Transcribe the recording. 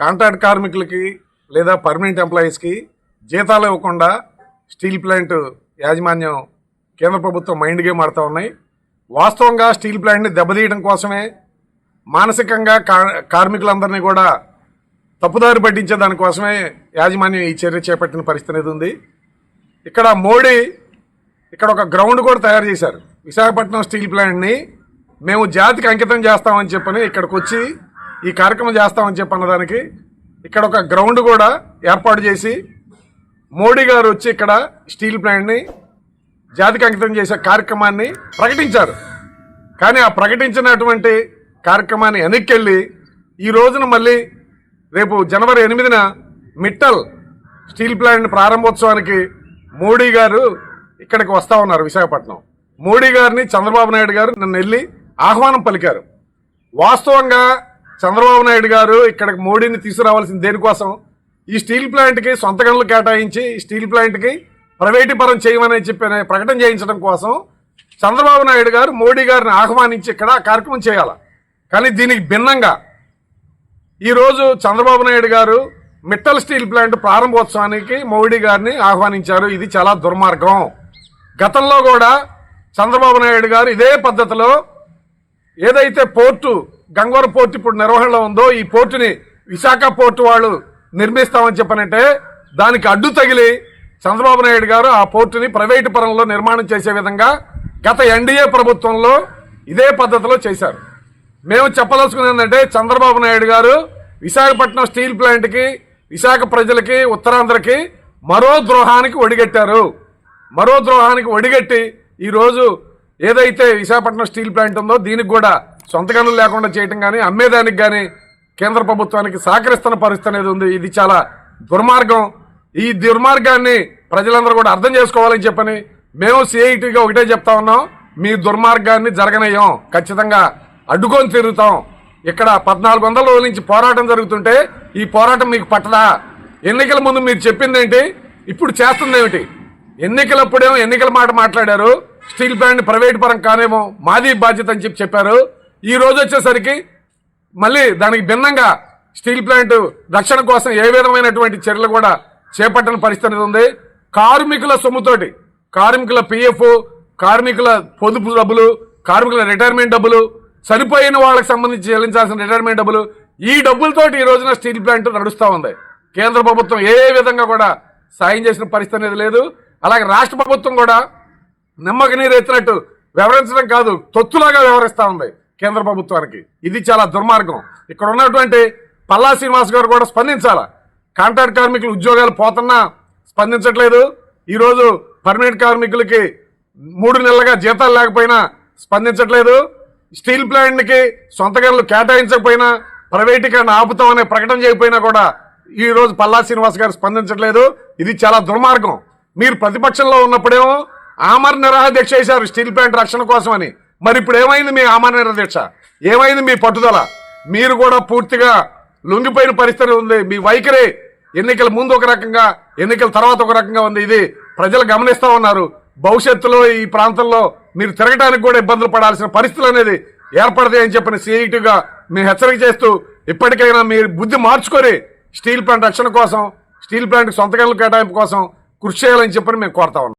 Contract కార్మికులకి లేదా permanent ఎంప్లాయీస్కి జీతాలు ఇవ్వకుండా స్టీల్ ప్లాంట్ యాజమాన్యం కేంద్ర ప్రభుత్వం మైండ్ గేమ్ ఆడుతూ ఉన్నాయి. వాస్తవంగా స్టీల్ ప్లాంట్ని దెబ్బతీయడం కోసమే మానసికంగా కా- కార్మికులందరినీ కూడా తప్పుదారి పట్టించే దానికోసమే యాజమాన్యం ఈ చర్య చేపట్టిన పరిస్థితి అనేది ఉంది. ఇక్కడ మోడీ ఇక్కడ ఒక గ్రౌండ్ కూడా తయారు చేశారు. విశాఖపట్నం స్టీల్ ప్లాంట్ని మేము జాతికి అంకితం చేస్తామని చెప్పని ఇక్కడికి వచ్చి ఈ కార్యక్రమం చేస్తామని చెప్పి అన్నదానికి ఇక్కడ ఒక గ్రౌండ్ కూడా ఏర్పాటు చేసి మోడీ గారు వచ్చి ఇక్కడ స్టీల్ ప్లాంట్ని జాతికి అంకితం చేసే కార్యక్రమాన్ని ప్రకటించారు. కానీ ఆ ప్రకటించినటువంటి కార్యక్రమాన్ని వెనక్కి ఈ రోజున మళ్ళీ రేపు జనవరి ఎనిమిదిన మిట్టల్ స్టీల్ ప్లాంట్ ప్రారంభోత్సవానికి మోడీ గారు ఇక్కడికి వస్తా ఉన్నారు విశాఖపట్నం. మోడీ గారిని చంద్రబాబు నాయుడు గారు నన్ను వెళ్ళి ఆహ్వానం పలికారు. వాస్తవంగా చంద్రబాబు నాయుడు గారు ఇక్కడికి మోడీని తీసుకురావాల్సిన దేనికోసం? ఈ స్టీల్ ప్లాంట్కి సొంత గనులు కేటాయించి ఈ స్టీల్ ప్లాంట్కి ప్రైవేటీపరం చేయమని చెప్పి ప్రకటన చేయించడం కోసం చంద్రబాబు నాయుడు గారు మోడీ గారిని ఆహ్వానించి ఇక్కడ కార్యక్రమం చేయాలి. కానీ దీనికి భిన్నంగా ఈరోజు చంద్రబాబు నాయుడు గారు మిట్టల్ స్టీల్ ప్లాంట్ ప్రారంభోత్సవానికి మోడీ గారిని ఆహ్వానించారు. ఇది చాలా దుర్మార్గం. గతంలో కూడా చంద్రబాబు నాయుడు గారు ఇదే పద్ధతిలో ఏదైతే పోర్టు గంగవరం పోర్టు ఇప్పుడు నిర్వహణలో ఉందో ఈ పోర్టుని విశాఖ పోర్టు వాళ్ళు నిర్మిస్తామని చెప్పనంటే దానికి అడ్డు తగిలి చంద్రబాబు నాయుడు గారు ఆ పోర్టుని ప్రైవేటు పరంలో నిర్మాణం చేసే విధంగా గత ఎన్డీఏ ప్రభుత్వంలో ఇదే పద్ధతిలో చేశారు. మేము చెప్పదలుచుకున్నది ఏంటంటే చంద్రబాబు నాయుడు గారు విశాఖపట్నం స్టీల్ ప్లాంట్కి విశాఖ ప్రజలకి ఉత్తరాంధ్రకి మరో ద్రోహానికి ఒడిగట్టారు. మరో ద్రోహానికి ఒడిగట్టి ఈరోజు ఏదైతే విశాఖపట్నం స్టీల్ ప్లాంట్ ఉందో దీనికి కూడా సొంత గనులు లేకుండా చేయటం కానీ అమ్మేదానికి కానీ కేంద్ర ప్రభుత్వానికి సహకరిస్తున్న పరిస్థితి అనేది ఉంది. ఇది చాలా దుర్మార్గం. ఈ దుర్మార్గాన్ని ప్రజలందరూ కూడా అర్థం చేసుకోవాలని చెప్పని మేము సిఐటిగా ఒకటే చెప్తా ఉన్నాం. మీ దుర్మార్గాన్ని జరగనయ్యాం ఖచ్చితంగా అడ్డుకొని తిరుగుతాం. ఇక్కడ పద్నాలుగు వందల రోజుల నుంచి పోరాటం జరుగుతుంటే ఈ పోరాటం మీకు పట్టదా? ఎన్నికల ముందు మీరు చెప్పింది ఏంటి ఇప్పుడు చేస్తుంది ఏమిటి ఎన్నికలప్పుడేమో ఎన్నికల మాట మాట్లాడారు. స్టీల్ ప్లాంట్ ప్రైవేట్ పరం కానేమో మాది బాధ్యత అని చెప్పి చెప్పారు. ఈ రోజు వచ్చేసరికి మళ్ళీ దానికి భిన్నంగా స్టీల్ ప్లాంట్ రక్షణ కోసం ఏ విధమైనటువంటి చర్యలు కూడా చేపట్టని పరిస్థితి అనేది ఉంది. కార్మికుల సొమ్ముతోటి కార్మికుల పిఎఫ్ కార్మికుల పొదుపు డబ్బులు కార్మికుల రిటైర్మెంట్ డబ్బులు చనిపోయిన వాళ్ళకి సంబంధించి చెల్లించాల్సిన రిటైర్మెంట్ డబ్బులు ఈ డబ్బులతోటి ఈ రోజున స్టీల్ ప్లాంట్ నడుస్తూ ఉంది. కేంద్ర ప్రభుత్వం ఏ విధంగా కూడా సాయం చేసిన పరిస్థితి అనేది లేదు. అలాగే రాష్ట్ర ప్రభుత్వం కూడా నిమ్మకి నీరు ఎత్తినట్టు వ్యవహరించడం కాదు తొత్తులాగా వివరిస్తూ ఉంది కేంద్ర ప్రభుత్వానికి. ఇది చాలా దుర్మార్గం. ఇక్కడ ఉన్నటువంటి పల్లా శ్రీనివాస్ గారు కూడా స్పందించాలా. కాంట్రాక్ట్ కార్మికులు ఉద్యోగాలు పోతున్నా స్పందించట్లేదు. ఈరోజు పర్మనెంట్ కార్మికులకి మూడు నెలలుగా జీతాలు లేకపోయినా స్పందించట్లేదు. స్టీల్ ప్లాంట్కి సొంత గనులు కేటాయించకపోయినా ప్రైవేటీకరణ ఆపుతామనే ప్రకటన చేయకపోయినా కూడా ఈ రోజు పల్లా శ్రీనివాస్ గారు స్పందించట్లేదు. ఇది చాలా దుర్మార్గం. మీరు ప్రతిపక్షంలో ఉన్నప్పుడేమో ఆమర నిరాహదీక్ష చేశారు స్టీల్ ప్లాంట్ రక్షణ కోసం అని మరి ఇప్పుడు ఏమైంది మీ ఆమర నిరాదీక్ష ఏమైంది మీ పట్టుదల? మీరు కూడా పూర్తిగా లొంగిపోయిన పరిస్థితి ఉంది. మీ వైఖరి ఎన్నికల ముందు ఒక రకంగా ఎన్నికల తర్వాత ఒక రకంగా ఉంది. ఇది ప్రజలు గమనిస్తా ఉన్నారు. భవిష్యత్తులో ఈ ప్రాంతంలో మీరు తిరగడానికి కూడా ఇబ్బందులు పడాల్సిన పరిస్థితులు అనేది ఏర్పడతాయి అని చెప్పిన సీఈటీగా మేము హెచ్చరిక చేస్తూ ఇప్పటికైనా మీరు బుద్ధి మార్చుకొని స్టీల్ ప్లాంట్ రక్షణ కోసం స్టీల్ ప్లాంట్ సొంత గనుల కేటాయింపు కోసం కృషి చేయాలని చెప్పని మేము కోరుతా ఉన్నాం.